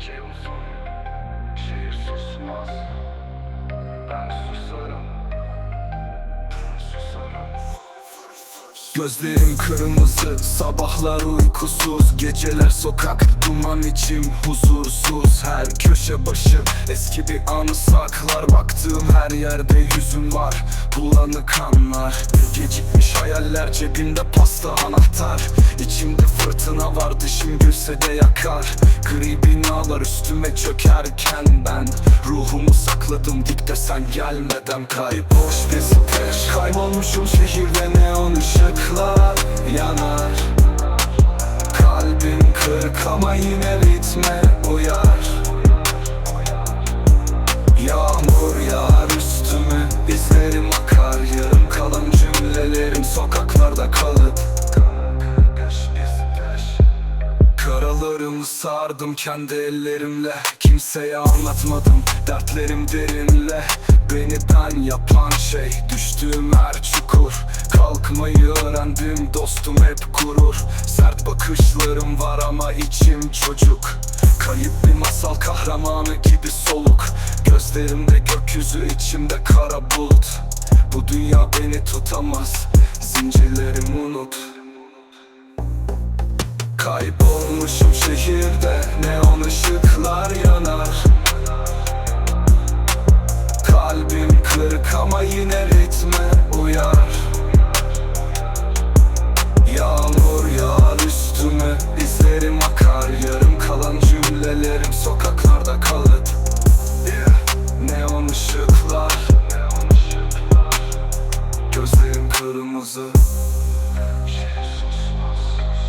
Gece uzun Şehir susmaz. Ben Susarım Gözlerim kırmızı, sabahlar uykusuz. Geceler sokak, duman içim huzursuz Her köşe başı eski bir anı saklar Baktığım her yerde yüzün var, bulanık kanlar Gecikmiş hayaller, cebimde pasta anahtar. İçimde fırtına var, dışım gülse de yakar. Gri binalar üstüme çökerken ben Ruhumu sakladım dipte sen gelmeden Kayboş bir siteş Kaybolmuşum şehirde neon ışıklar yanar. Kalbim kırık ama yine ritme sokaklarda kalıp Karalarımı sardım kendi ellerimle. Kimseye anlatmadım dertlerim derinle. Beni ben yapan şey düştüğüm her çukur. Kalkmayı öğrendim dostum hep gurur Sert bakışlarım var ama içim çocuk. Kayıp bir masal kahramanı gibi soluk. Gözlerimde gökyüzü içimde kara bulut. Bu dünya beni tutamaz Zincirlerimi unut. Kaybolmuşum şehirde neon ışıklar yanar. Kalbim kırık ama yine Jesus. was